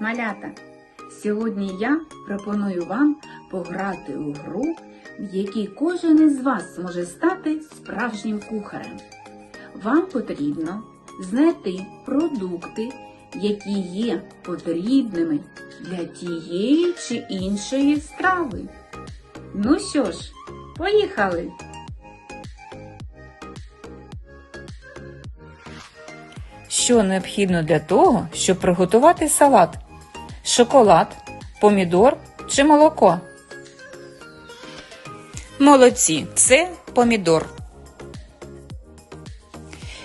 Малята! Сьогодні я пропоную вам пограти у гру, в якій кожен із вас може стати справжнім кухарем. Вам потрібно знайти продукти, які є потрібними для тієї чи іншої страви. Ну що ж, поїхали! Що необхідно для того, щоб приготувати салат? Шоколад, помідор чи молоко? Молодці, це помідор.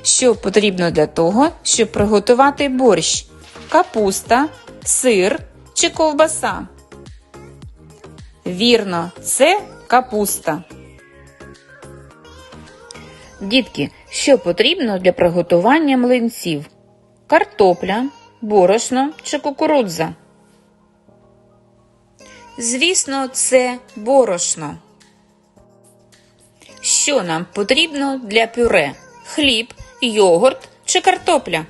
Що потрібно для того, щоб приготувати борщ? Капуста, сир чи ковбаса? Вірно, це капуста. Дітки, що потрібно для приготування млинців? Картопля, борошно чи кукурудза? Звісно, це борошно. Що нам потрібно для пюре? Хліб, йогурт чи картопля?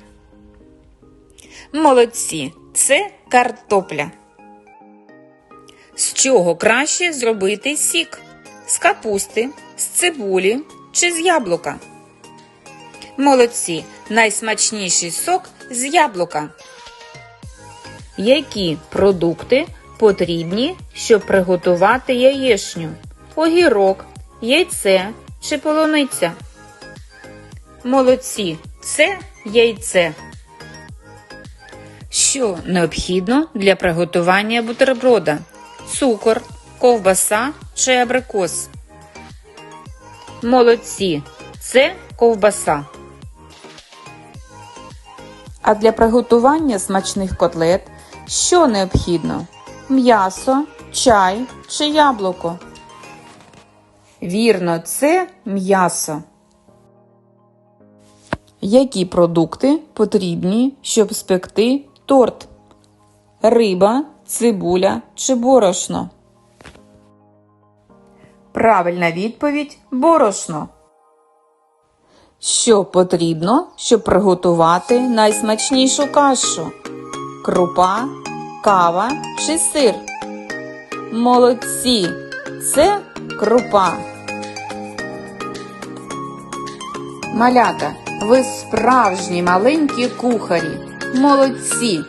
Молодці, це картопля. З чого краще зробити сік? З капусти, з цибулі чи з яблука? Молодці, найсмачніший сок з яблука. Які продукти потрібні, щоб приготувати яєшню? Огірок, яйце чи полуниця? Молодці, це яйце. Що необхідно для приготування бутерброда? Цукор, ковбаса чи абрикос? Молодці, це ковбаса. А для приготування смачних котлет що необхідно? М'ясо, чай чи яблуко? Вірно, це м'ясо. Які продукти потрібні, щоб спекти торт? Риба, цибуля чи борошно? Правильна відповідь борошно. Що потрібно, щоб приготувати найсмачнішу кашу? Крупа, кава чи сир? Молодці! Це крупа. Малята, ви справжні маленькі кухарі. Молодці!